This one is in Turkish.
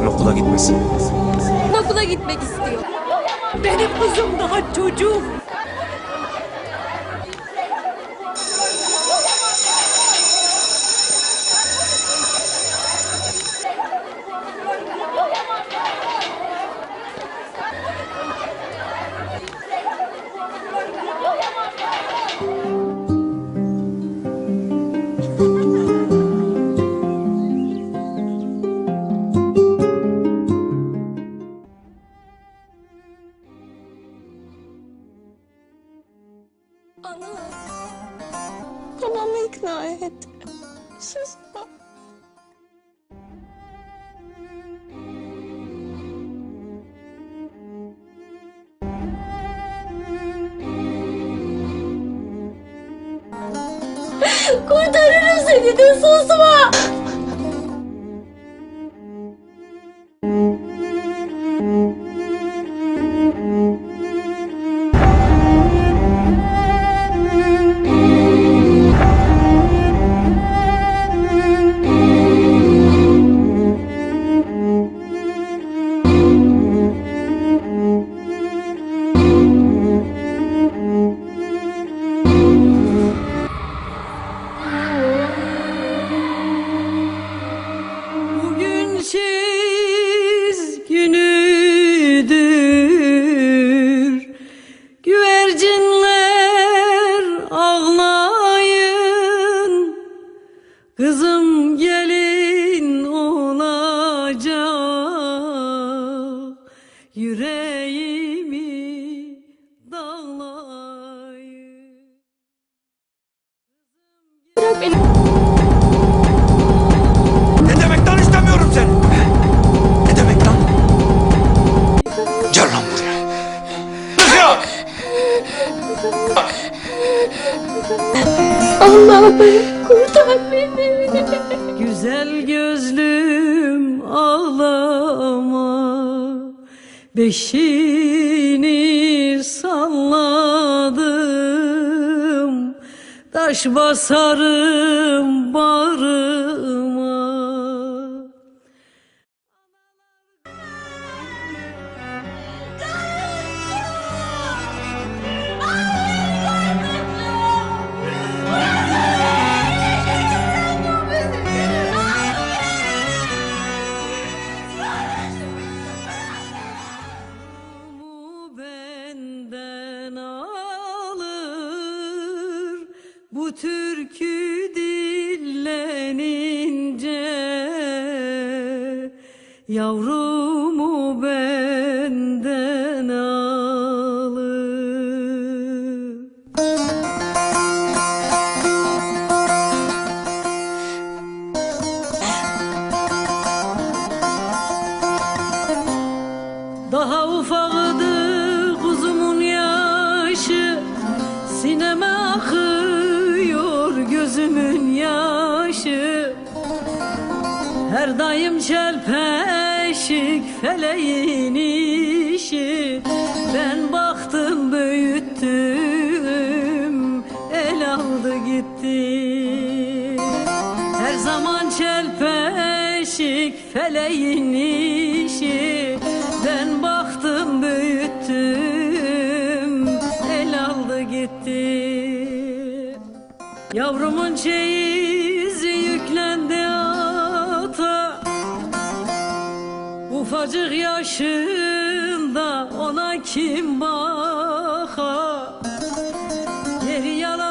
yarın okula gitmesin. Okula gitmek istiyor. Benim kızım daha çocuk. Mama ignored. She's こういったルールのせいで転送様 Kızım gelin olacak Yüreğimi dağlayın. Ne demek lan istemiyorum seni? Ne demek lan? Gel lan buraya. Ya! Allah'ım kurtar beni. Güzel gözlüm ağlama Beşini salladım Taş basarım bağrıma bu türkü dillenince yavrumu benden Her daim çelpeşik feleğin işi. Ben baktım büyüttüm el aldı gitti. Her zaman çelpeşik feleğin işi. Ben baktım büyüttüm el aldı gitti. Yavrumun çeyizi yüklendi Ufacık yaşında ona kim baka Yeri yalan